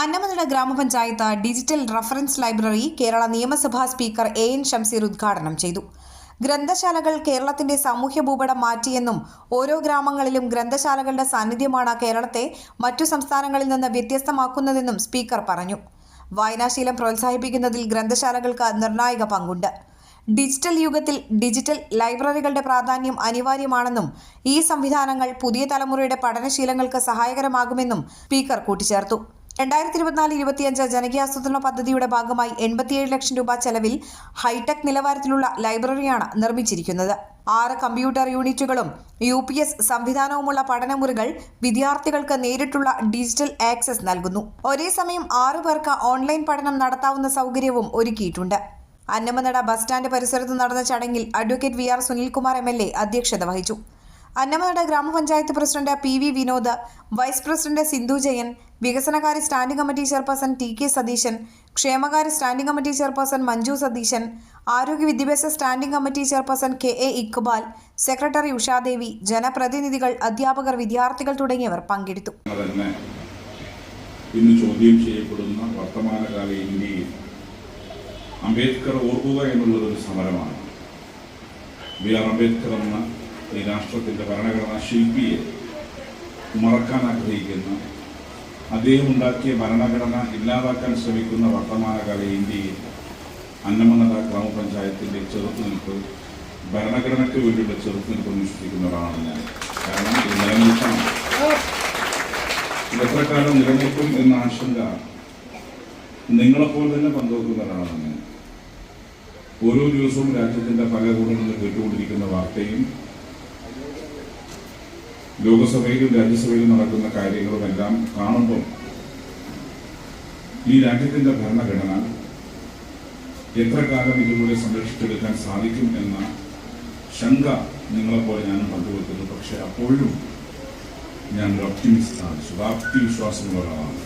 അന്നമനട ഗ്രാമപഞ്ചായത്ത് digital reference library Kerala നിയമസഭാ speaker A N Shamseer ഉദ്ഘാടനം ചെയ്തു. ഗ്രന്ഥശാലകൾ കേരളത്തിന്റെ സാമൂഹ്യ ഭൂപടം മാറ്റിയെന്നും ഓരോ ഗ്രാമങ്ങളിലും ഗ്രന്ഥശാലകളുടെ സാന്നിധ്യമാണ് കേരളത്തെ മറ്റു സംസ്ഥാനങ്ങളിൽ നിന്ന് വ്യത്യസ്തമാക്കുന്നതെന്നും സ്പീക്കർ പറഞ്ഞു. വായനാശീലം പ്രോത്സാഹിപ്പിക്കുന്നതിൽ ഗ്രന്ഥശാലകൾക്ക് നിർണായക പങ്കുണ്ട്. ഡിജിറ്റൽ യുഗത്തിൽ ഡിജിറ്റൽ ലൈബ്രറികളുടെ പ്രാധാന്യം അനിവാര്യമാണെന്നും ഈ സംവിധാനങ്ങൾ പുതിയ തലമുറയുടെ പഠനശീലങ്ങൾക്ക് സഹായകരമാകുമെന്നും സ്പീക്കർ കൂട്ടിച്ചേർത്തു. രണ്ടായിരത്തി ഇരുപത്തിനാല് ഇരുപത്തിയഞ്ച് ജനകീയാസൂത്രണ പദ്ധതിയുടെ ഭാഗമായി എൺപത്തിയേഴ് ലക്ഷം രൂപ ചെലവിൽ ഹൈടെക് നിലവാരത്തിലുള്ള ലൈബ്രറിയാണ് നിർമ്മിച്ചിരിക്കുന്നത്. ആറ് കമ്പ്യൂട്ടർ യൂണിറ്റുകളും യു പി എസ് സംവിധാനവുമുള്ള പഠനമുറികൾ വിദ്യാർത്ഥികൾക്ക് നേരിട്ടുള്ള ഡിജിറ്റൽ ആക്സസ് നൽകുന്നു. ഒരേ സമയം ആറു പേർക്ക് ഓൺലൈൻ പഠനം നടത്താവുന്ന സൗകര്യവും ഒരുക്കിയിട്ടുണ്ട്. അന്നമനട ബസ് സ്റ്റാൻഡ് പരിസരത്ത് നടന്ന ചടങ്ങിൽ advocate V R Sunilkumar M L A അധ്യക്ഷത വഹിച്ചു. അന്നമനട ഗ്രാമപഞ്ചായത്ത് president P V Vinod vice president Sindhu Jayan വികസനകാര്യ standing committee chairperson T K Satheesan ക്ഷേമകാര്യ standing committee chairperson Manju Satheesan ആരോഗ്യ വിദ്യാഭ്യാസ standing committee chairperson K A Iqbal secretary Ushadevi ജനപ്രതിനിധികൾ അധ്യാപകർ വിദ്യാർത്ഥികൾ തുടങ്ങിയവർ പങ്കെടുത്തു. ഇന്ന് ചോദ്യം ചെയ്യപ്പെടുന്ന വർത്തമാനകാല ഇന്ത്യയിൽ അംബേദ്കർ ഓർക്കുക എന്നുള്ളത് ഒരു സമരമാണ്. ബി ആർ അംബേദ്കർ എന്ന ഈ രാഷ്ട്രത്തിന്റെ ഭരണഘടനാ ശില്പിയെ മറക്കാൻ ആഗ്രഹിക്കുന്ന അദ്ദേഹം ഉണ്ടാക്കിയ ഭരണഘടന ഇല്ലാതാക്കാൻ ശ്രമിക്കുന്ന വർത്തമാനകാല ഇന്ത്യയിൽ അന്നമനട ഗ്രാമപഞ്ചായത്തിന്റെ ചെറുത്തുനിൽപ്പ് ഭരണഘടനയ്ക്ക് വേണ്ടിയുള്ള ചെറുത്തുനിൽപ്പ് വിശ്വസിക്കുന്ന ഒരാളാണ് ഞാൻ. കാരണം ഇത് നിലനിൽക്കണം. ഇത് എത്ര കാലം നിലനിൽക്കും എന്ന ആശങ്ക നിങ്ങളെപ്പോലെ തന്നെ പങ്കുവെക്കുന്ന ഒരാളാണ് ഞാൻ. ഓരോ ദിവസവും രാജ്യത്തിന്റെ പല കൂടുതലും കേട്ടുകൊണ്ടിരിക്കുന്ന വാർത്തയും ലോകസഭയിലും രാജ്യസഭയിലും നടക്കുന്ന കാര്യങ്ങളും എല്ലാം കാണുമ്പോൾ ഈ രാജ്യത്തിന്റെ ഭരണഘടന എത്ര കാലം ഇതുപോലെ സംരക്ഷിച്ചെടുക്കാൻ സാധിക്കും എന്ന ശങ്ക നിങ്ങളെപ്പോലെ ഞാനും പങ്കുവെക്കുന്നു. പക്ഷെ അപ്പോഴും ഞാൻ ഒരു ഒപ്റ്റിമിസ്റ്റാണ് ശുഭാപ്തി വിശ്വാസമുള്ള ഒരാളാണ്